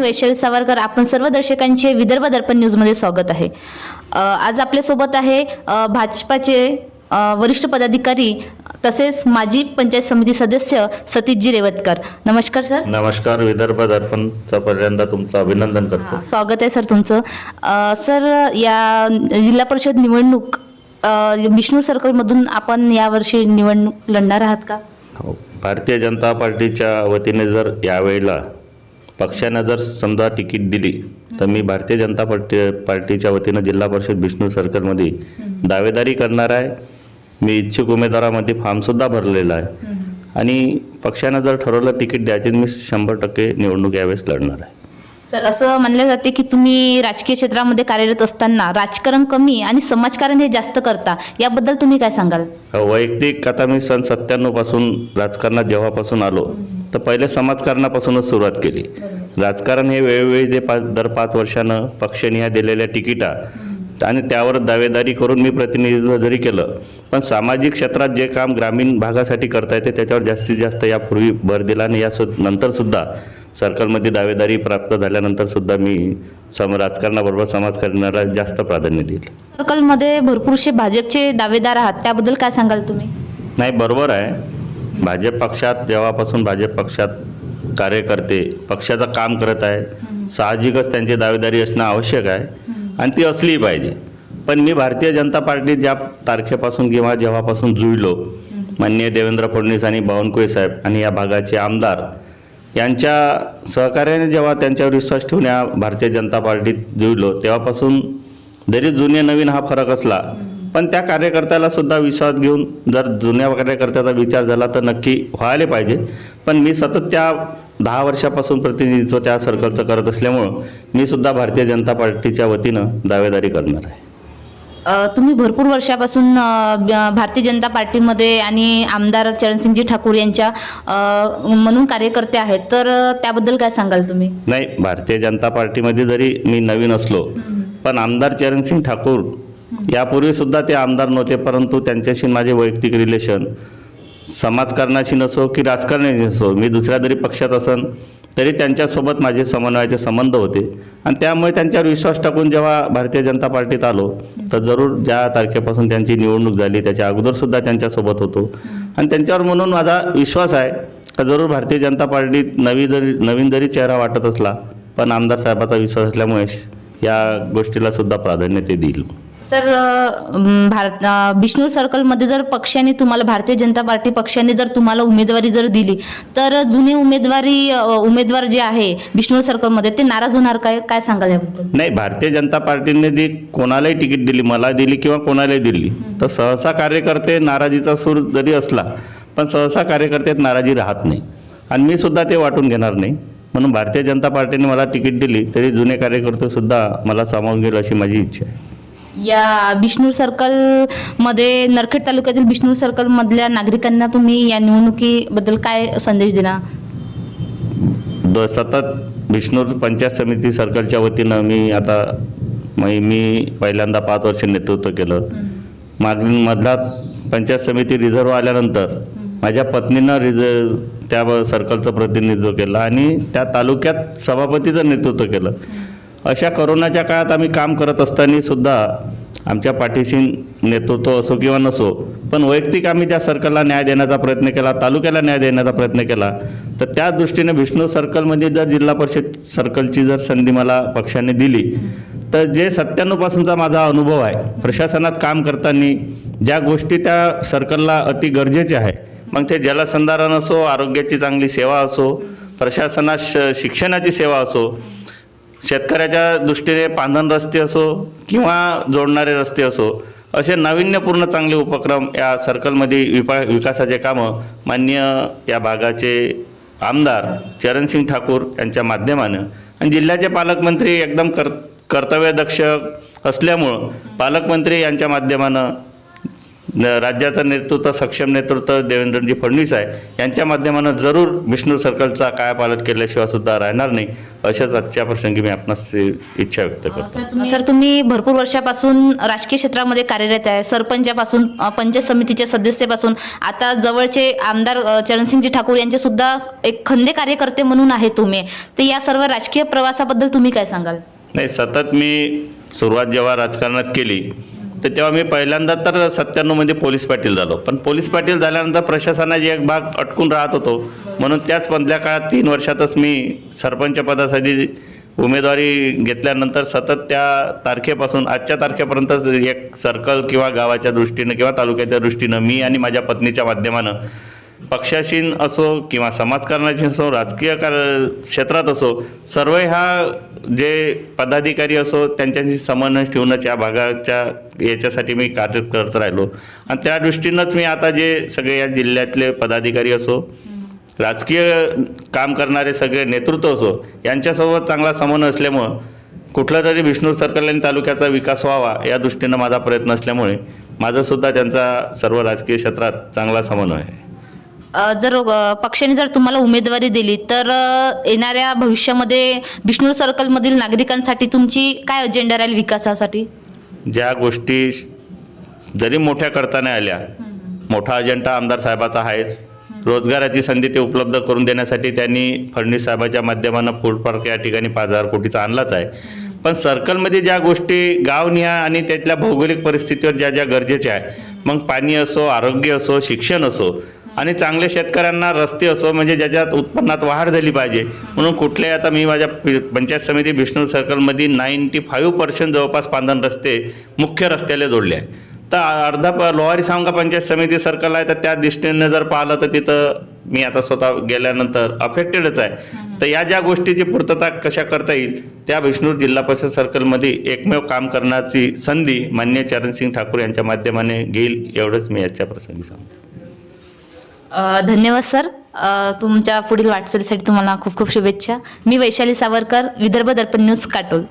मी वैशाली सावरकर. आपण सर्व दर्शकांचे विदर्भ दर्पण न्यूजमध्ये स्वागत आहे. आज आपल्यासोबत आहे भाजपाचे वरिष्ठ पदाधिकारी तसेच माजी पंचायत समिती सदस्य सतीशजी रेवतकर. नमस्कार सर. नमस्कार. विदर्भ दर्पणचं पहिल्यांदा तुमचं अभिनंदन करतो. स्वागत आहे सर तुमचं. सर या जिल्हा परिषद निवडणूक विष्णू सर्कलमधून आपण यावर्षी निवडणूक लढणार आहात का? हो. भारतीय जनता पार्टीच्या वतीने जर यावेळेला पक्षानं जर समजा तिकीट दिली तर मी भारतीय जनता पार्टी पार्टीच्या वतीनं जिल्हा परिषद विष्णू सर्कलमध्ये दावेदारी करणार आहे. मी इच्छुक उमेदवारामध्ये फॉर्मसुद्धा भरलेला आहे. आणि पक्षानं जर ठरवलं तिकीट द्यायचे मी शंभर टक्के निवडणूक यावेळेस लढणार आहे. सर असं म्हणलं जाते की तुम्ही राजकीय क्षेत्रामध्ये कार्यरत असताना राजकारण कमी आणि समाजकारण हे जास्त करता याबद्दल तुम्ही काय सांगाल? वैयक्तिक आता मी सन सत्त्याण्णवपासून राजकारणात जेव्हापासून आलो तर पहिले समाजकारणापासूनच सुरुवात केली. राजकारण हे वेळोवेळी ते पाच दर पाच वर्षानं पक्षनिहाय दिलेल्या तिकिटा आणि त्यावर दावेदारी करून मी प्रतिनिधित्व जरी केलं पण सामाजिक क्षेत्रात जे काम ग्रामीण भागासाठी करता येते त्याच्यावर जास्तीत जास्त यापूर्वी भर दिला आणि या सु नंतरसुद्धा सर्कलमध्ये दावेदारी प्राप्त झाल्यानंतर सुद्धा मी सम राजकारणाबरोबर समाजकारणाला जास्त प्राधान्य देईल सर्कलमध्ये भरपूरसे भाजपचे दावेदार आहात त्याबद्दल काय सांगाल तुम्ही? नाही बरोबर आहे. भाजप पक्षात जेव्हापासून भाजप पक्षात कार्यकर्ते पक्षाचं काम करत आहे साहजिकच त्यांची दावेदारी असणं आवश्यक आहे आणि ती असलीही पाहिजे. पण मी भारतीय जनता पार्टी ज्या तारखेपासून किंवा जेव्हापासून जुळलो माननीय देवेंद्र फडणवीस आणि बावनकुळे साहेब आणि या भागाचे आमदार यांच्या सहकार्याने जेव्हा त्यांच्यावर विश्वास ठेवून या भारतीय जनता पार्टीत जुळलो तेव्हापासून जरी जुने नवीन हा फरक असला पण त्या कार्यकर्त्याला सुद्धा विश्वास घेऊन जर जुन्या कार्यकर्त्याचा विचार झाला तर नक्की व्हायला पाहिजे. पण मी सतत त्या दहा वर्षापासून प्रतिनिधित्व त्या सर्कलचं करत असल्यामुळं मी सुद्धा भारतीय जनता पार्टीच्या वतीनं दावेदारी करणार आहे. तुम्ही भरपूर वर्षापासून भारतीय जनता पार्टीमध्ये आणि आमदार चरणसिंगजी ठाकूर यांच्या म्हणून कार्यकर्ते आहेत. तर त्याबद्दल काय सांगाल तुम्ही? नाही भारतीय जनता पार्टीमध्ये जरी मी नवीन असलो पण आमदार चरणसिंग ठाकूर यापूर्वी सुद्धा ते आमदार नव्हते परंतु त्यांच्याशी माझे वैयक्तिक रिलेशन समाजकारणाशी नसो की राजकारणाशी नसो मी दुसऱ्या जरी पक्षात असन तरी त्यांच्यासोबत माझे समन्वयाचे संबंध होते. आणि त्यामुळे त्यांच्यावर विश्वास टाकून जेव्हा भारतीय जनता पार्टीत आलो तर जरूर ज्या तारखेपासून त्यांची निवडणूक झाली त्याच्या अगोदरसुद्धा त्यांच्यासोबत होतो. आणि त्यांच्यावर म्हणून माझा विश्वास आहे का जरूर भारतीय जनता पार्टीत नवी जरी नवीन जरी चेहरा वाटत असला पण आमदार साहेबाचा विश्वास असल्यामुळे या गोष्टीला सुद्धा प्राधान्य ते देईल. तर भारत अ, सर्कलमध्ये जर पक्षाने तुम्हाला भारतीय जनता पार्टी पक्षाने जर तुम्हाला उमेदवारी जर दिली तर जुने उमेदवारी उमेदवार जे आहे विष्णू सर्कलमध्ये ते नाराज होणार काय? काय सांगाल याबद्दल? नाही भारतीय जनता पार्टीने जी कोणालाही तिकीट दिली मला दिली किंवा कोणालाही दिली तर सहसा कार्यकर्ते नाराजीचा सूर जरी असला पण सहसा कार्यकर्त्यात नाराजी राहत नाही. आणि मी सुद्धा ते वाटून घेणार नाही. म्हणून भारतीय जनता पार्टीने मला तिकीट दिली तरी जुने कार्यकर्ते सुद्धा मला सामावून घेईल अशी माझी इच्छा आहे. या बिष्णूर सर्कलमध्ये नरखेड तालुक्यातील बिष्णूर सर्कलमधल्या नागरिकांना तुम्ही या निवडणुकीबद्दल काय संदेश देणार? द सतत विष्णूर पंचायत समिती सर्कलच्या वतीनं मी आता मी मी पहिल्यांदा पाच वर्ष नेतृत्व केलं. मागील मधला पंचायत समिती रिझर्व आल्यानंतर माझ्या पत्नीनं रिझ त्या सर्कलचं प्रतिनिधित्व केलं आणि त्या तालुक्यात सभापतीचं नेतृत्व केलं. अशा करोनाच्या काळात आम्ही काम करत असताना सुद्धा आमच्या पाठीशी नेतृत्व असो किंवा नसो पण वैयक्तिक आम्ही त्या सर्कलला न्याय देण्याचा प्रयत्न केला तालुक्याला न्याय देण्याचा प्रयत्न केला. तर त्या दृष्टीने विष्णू सर्कलमध्ये जर जिल्हा परिषद सर्कलची जर संधी मला पक्षाने दिली तर जे सत्त्याण्णवपासूनचा माझा अनुभव आहे प्रशासनात काम करताना ज्या गोष्टी त्या सर्कलला अति गरजेच्या आहे मग ते जलसंधारण असो आरोग्याची चांगली सेवा असो प्रशासनात श शिक्षणाची सेवा असो शेतकऱ्याच्या दृष्टीने पांधन रस्ते असो किंवा जोडणारे रस्ते असो असे नाविन्यपूर्ण चांगले उपक्रम या सर्कलमध्ये विपा विकासाचे कामं मान्य या भागाचे आमदार चरणसिंग ठाकूर यांच्या माध्यमानं आणि जिल्ह्याचे पालकमंत्री एकदम कर कर्तव्यदक्ष असल्यामुळं पालकमंत्री यांच्या माध्यमानं राज्याचं नेतृत्व सक्षम नेतृत्व देवेंद्रजी फडणवीस आहे. यांच्या माध्यमानं जरूर विष्णू सर्कलचा कायापालट केल्याशिवाय सुद्धा राहणार नाही अशाच आजच्या प्रसंगी मी आपणास इच्छा व्यक्त करतो. सर तुम्ही सर तुम्ही भरपूर वर्षापासून राजकीय क्षेत्रामध्ये कार्यरत आहे. सरपंचापासून पंचायत समितीच्या सदस्यापासून आता जवळचे आमदार चरणसिंगजी ठाकूर यांचे सुद्धा एक खंदे कार्यकर्ते म्हणून आहे तुम्ही. तर या सर्व राजकीय प्रवासाबद्दल तुम्ही काय सांगाल? नाही सतत मी सुरुवात जेव्हा राजकारणात केली तर तेव्हा मी पहिल्यांदा तर सत्त्याण्णवमध्ये पोलीस पाटील झालो. पण पोलीस पाटील झाल्यानंतर प्रशासनाची एक भाग अटकून राहत होतो. म्हणून त्याच मधल्या काळात तीन वर्षातच मी सरपंच पदासाठी उमेदवारी घेतल्यानंतर सतत त्या तारखेपासून आजच्या तारखेपर्यंतच एक सर्कल किंवा गावाच्या दृष्टीनं किंवा तालुक्याच्या दृष्टीनं मी आणि माझ्या पत्नीच्या माध्यमानं पक्षाशीन असो किंवा समाजकारणाची असो राजकीय कार क्षेत्रात असो सर्व ह्या जे पदाधिकारी असो त्यांच्याशी समन्वय ठेवूनच या भागाच्या याच्यासाठी मी कार्य करत राहिलो. आणि त्या दृष्टीनंच मी आता जे सगळे या जिल्ह्यातले पदाधिकारी असो राजकीय काम करणारे सगळे नेतृत्व असो यांच्यासोबत चांगला समन्वय असल्यामुळं कुठला तरी विष्णू सर्कल आणि तालुक्याचा विकास व्हावा या दृष्टीनं माझा प्रयत्न असल्यामुळे माझासुद्धा त्यांचा सर्व राजकीय क्षेत्रात चांगला समन्वय आहे. जर पक्षाने जर तुम्हाला उमेदवारी दिली तर येणाऱ्या भविष्यामध्ये बिष्णूर सर्कलमधील नागरिकांसाठी तुमची काय अजेंडा राहील विकासासाठी? ज्या गोष्टी जरी मोठ्या करता नाही आल्या मोठा अजेंडा आमदार साहेबाचा आहेच. रोजगाराची संधी ते उपलब्ध करून देण्यासाठी त्यांनी फडणवीस साहेबाच्या माध्यमानं फूड पार्क या ठिकाणी पाच हजार कोटीचा आणलाच आहे. पण सर्कलमध्ये ज्या गोष्टी गावनिहा आणि त्यातल्या भौगोलिक परिस्थितीवर ज्या ज्या गरजेच्या आहे मग पाणी असो आरोग्य असो शिक्षण असो आणि चांगल्या शेतकऱ्यांना रस्ते असो म्हणजे ज्याच्यात उत्पन्नात वाढ झाली पाहिजे. म्हणून कुठल्याही आता मी माझ्या पंचायत समिती बिष्णू सर्कलमध्ये नाईन्टी फाईव्ह पर्सेंट जवळपास पांधन रस्ते मुख्य रस्त्याला जोडले आहे तर अर्धा प लोहारी सांगा पंचायत समिती सर्कल आहे तर त्या दृष्टीने जर पाहिलं तर तिथं मी आता स्वतः गेल्यानंतर अफेक्टेडच आहे. तर या ज्या गोष्टीची पूर्तता कशा करता येईल त्या विष्णू जिल्हा परिषद सर्कलमध्ये एकमेव काम करण्याची संधी मान्य चरणसिंग ठाकूर यांच्या माध्यमाने घेईल एवढंच मी याच्या प्रसंगी सांगतो. धन्यवाद सर. तुमच्या पुढील वाटचालीसाठी तुम्हाला खूप खूप शुभेच्छा. मी वैशाली सावरकर विदर्भ दर्पण न्यूज काटोल.